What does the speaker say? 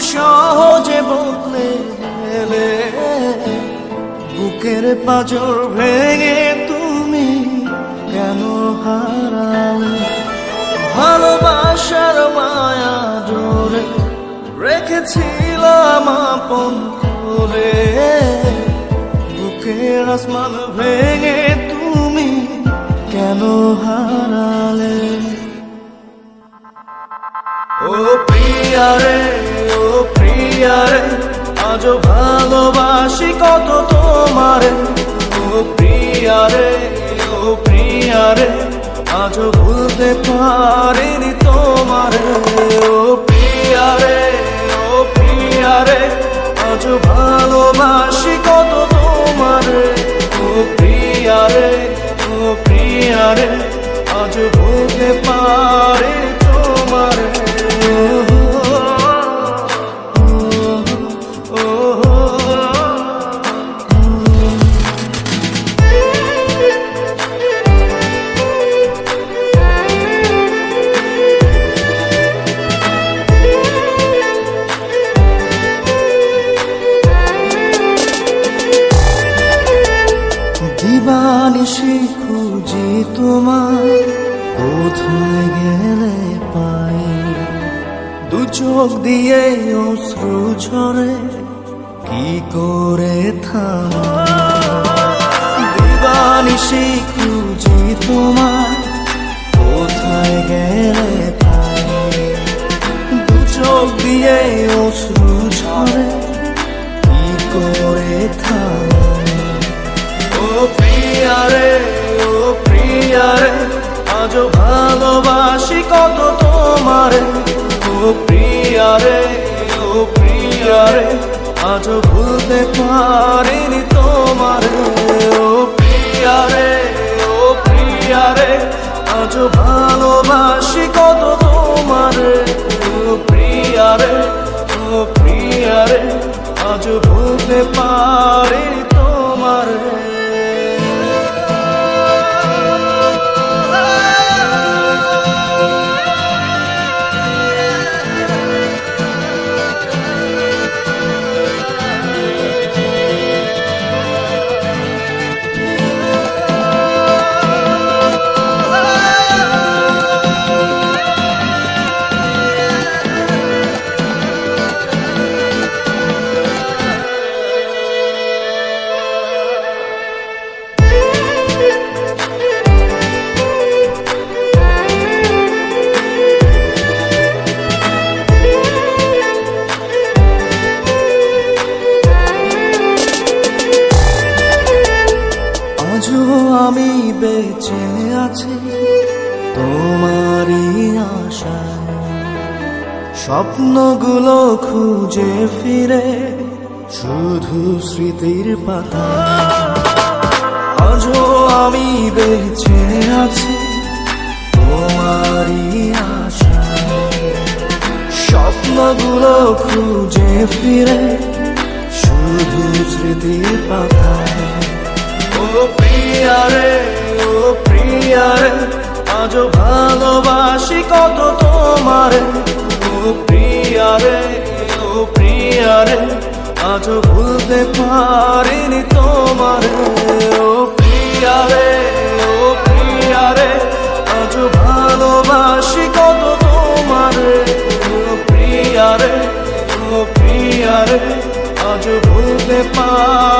সহজে বদলে গেলে বুকের পাজর ভেঙে তুমি কেন হারালে? ভালোবাসার মায়া জোরে রেখেছিলাম আপন করে বুকের আসমান ভেঙে তুমি কেন হারালে? ও প্রিয়ারে প্রিয়ারে আজ ভালোবাসি কত তোমারে। ও প্রিয়ারে ও প্রিয়ারে আজ ভুলতে পারিনি তোমারে। ও প্রিয়ারে ও প্রিয়ারে আজ ভালোবাসি কত তোমারে। ও প্রিয়ারে ও প্রিয়ারে আজ ভুলতে পারি দিবানিশি খুঁজি তোমার কোথায় গেলে পাই? দু চোখ দিয়ে অশ্রু ঝরে, কি করে থামা দিবানিশি, খুঁজি তোমার কোথায় গেলে পাই? দু চোখ দিয়ে ও প্রিয়ারে ও প্রিয়ারে আজ ভালোবাসি কত তোমারে। ও প্রিয়ারে ও প্রিয়ারে আজ ভুলতে পারিনি তোমারে। ও প্রিয়ারে ও প্রিয়ারে আজ ভালোবাসি কত তোমারে। ও প্রিয়ারে ও প্রিয়ারে আজ ভুলতে পারি আছি তোমারই আশায় স্বপ্নগুলো খুঁজে ফিরে শুধু স্মৃতির পাতা। আজও আমি বেঁচে আছি তোমারই আশায় স্বপ্নগুলো খুঁজে ফিরে শুধু স্মৃতির পাতায় ও প্রিয়ারে ও প্রিয়ারে আজ ভালোবাসি কত তোমারে। ও প্রিয়ারে ও প্রিয়ারে আজ ভুলতে পারিনি তোমারে। ও প্রিয়ারে ও প্রিয়ারে আজ ভালোবাসি কত তোমারে। ও প্রিয়ারে ও প্রিয়ারে আজ ভুলতে পারিনি